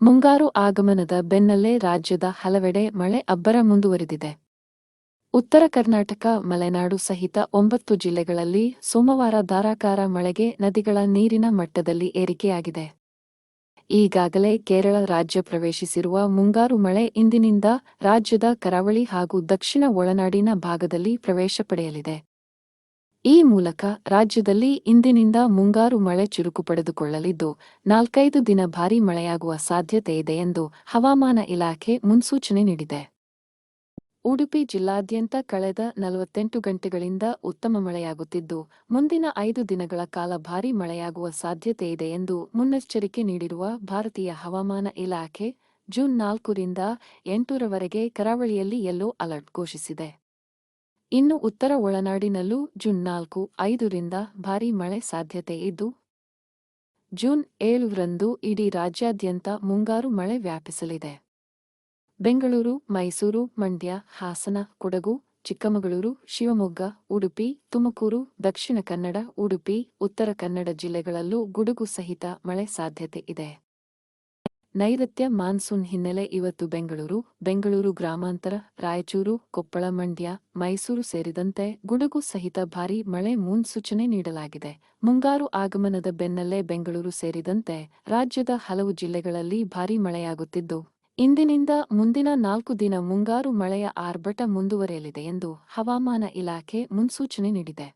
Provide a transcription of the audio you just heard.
ಮುಂಗಾರು ಆಗಮನದ ಬೆನ್ನಲ್ಲೇ ರಾಜ್ಯದ ಹಲವೆಡೆ ಮಳೆ ಅಬ್ಬರ ಮುಂದುವರಿದಿದೆ. ಉತ್ತರ ಕರ್ನಾಟಕ, ಮಲೆನಾಡು ಸಹಿತ ಒಂಬತ್ತು ಜಿಲ್ಲೆಗಳಲ್ಲಿ ಸೋಮವಾರ ಧಾರಾಕಾರ ಮಳೆಗೆ ನದಿಗಳ ನೀರಿನ ಮಟ್ಟದಲ್ಲಿ ಏರಿಕೆಯಾಗಿದೆ. ಈಗಾಗಲೇ ಕೇರಳ ರಾಜ್ಯ ಪ್ರವೇಶಿಸಿರುವ ಮುಂಗಾರು ಮಳೆ ಇಂದಿನಿಂದ ರಾಜ್ಯದ ಕರಾವಳಿ ಹಾಗೂ ದಕ್ಷಿಣ ಒಳನಾಡಿನ ಭಾಗದಲ್ಲಿ ಪ್ರವೇಶ ಪಡೆಯಲಿದೆ. ಈ ಮೂಲಕ ರಾಜ್ಯದಲ್ಲಿ ಇಂದಿನಿಂದ ಮುಂಗಾರು ಮಳೆ ಚುರುಕು ಪಡೆದುಕೊಳ್ಳಲಿದ್ದು, ನಾಲ್ಕೈದು ದಿನ ಭಾರೀ ಮಳೆಯಾಗುವ ಸಾಧ್ಯತೆ ಇದೆ ಎಂದು ಹವಾಮಾನ ಇಲಾಖೆ ಮುನ್ಸೂಚನೆ ನೀಡಿದೆ. ಉಡುಪಿ ಜಿಲ್ಲಾದ್ಯಂತ ಕಳೆದ ನಲವತ್ತೆಂಟು ಗಂಟೆಗಳಿಂದ ಉತ್ತಮ ಮಳೆಯಾಗುತ್ತಿದ್ದು, ಮುಂದಿನ ಐದು ದಿನಗಳ ಕಾಲ ಭಾರೀ ಮಳೆಯಾಗುವ ಸಾಧ್ಯತೆ ಇದೆ ಎಂದು ಮುನ್ನೆಚ್ಚರಿಕೆ ನೀಡಿರುವ ಭಾರತೀಯ ಹವಾಮಾನ ಇಲಾಖೆ ಜೂನ್ ನಾಲ್ಕರಿಂದ ಎಂಟರವರೆಗೆ ಕರಾವಳಿಯಲ್ಲಿ ಯೆಲ್ಲೋ ಅಲರ್ಟ್ ಘೋಷಿಸಿದೆ. ಇನ್ನು ಉತ್ತರ ಒಳನಾಡಿನಲ್ಲೂ ಜೂನ್ ನಾಲ್ಕು, ಐದರಿಂದ ಭಾರೀ ಮಳೆ ಸಾಧ್ಯತೆ ಇದ್ದು, ಜೂನ್ ಏಳರಂದು ಇಡೀ ರಾಜ್ಯಾದ್ಯಂತ ಮುಂಗಾರು ಮಳೆ ವ್ಯಾಪಿಸಲಿದೆ. ಬೆಂಗಳೂರು, ಮೈಸೂರು, ಮಂಡ್ಯ, ಹಾಸನ, ಕೊಡಗು, ಚಿಕ್ಕಮಗಳೂರು, ಶಿವಮೊಗ್ಗ, ಉಡುಪಿ, ತುಮಕೂರು, ದಕ್ಷಿಣ ಕನ್ನಡ, ಉಡುಪಿ, ಉತ್ತರ ಕನ್ನಡ ಜಿಲ್ಲೆಗಳಲ್ಲೂ ಗುಡುಗು ಸಹಿತ ಮಳೆ ಸಾಧ್ಯತೆ ಇದೆ. ನೈಋತ್ಯ ಮಾನ್ಸೂನ್ ಹಿನ್ನೆಲೆ ಇವತ್ತು ಬೆಂಗಳೂರು ಬೆಂಗಳೂರು ಗ್ರಾಮಾಂತರ, ರಾಯಚೂರು, ಕೊಪ್ಪಳ ಮಂಡ್ಯ, ಮೈಸೂರು ಸೇರಿದಂತೆ ಗುಡುಗು ಸಹಿತ ಭಾರೀ ಮಳೆ ಮುನ್ಸೂಚನೆ ನೀಡಲಾಗಿದೆ. ಮುಂಗಾರು ಆಗಮನದ ಬೆನ್ನಲ್ಲೇ ಬೆಂಗಳೂರು ಸೇರಿದಂತೆ ರಾಜ್ಯದ ಹಲವು ಜಿಲ್ಲೆಗಳಲ್ಲಿ ಭಾರೀ ಮಳೆಯಾಗುತ್ತಿದ್ದು, ಇಂದಿನಿಂದ ಮುಂದಿನ ನಾಲ್ಕು ದಿನ ಮುಂಗಾರು ಮಳೆಯ ಆರ್ಭಟ ಮುಂದುವರೆಯಲಿದೆ ಎಂದು ಹವಾಮಾನ ಇಲಾಖೆ ಮುನ್ಸೂಚನೆ ನೀಡಿದೆ.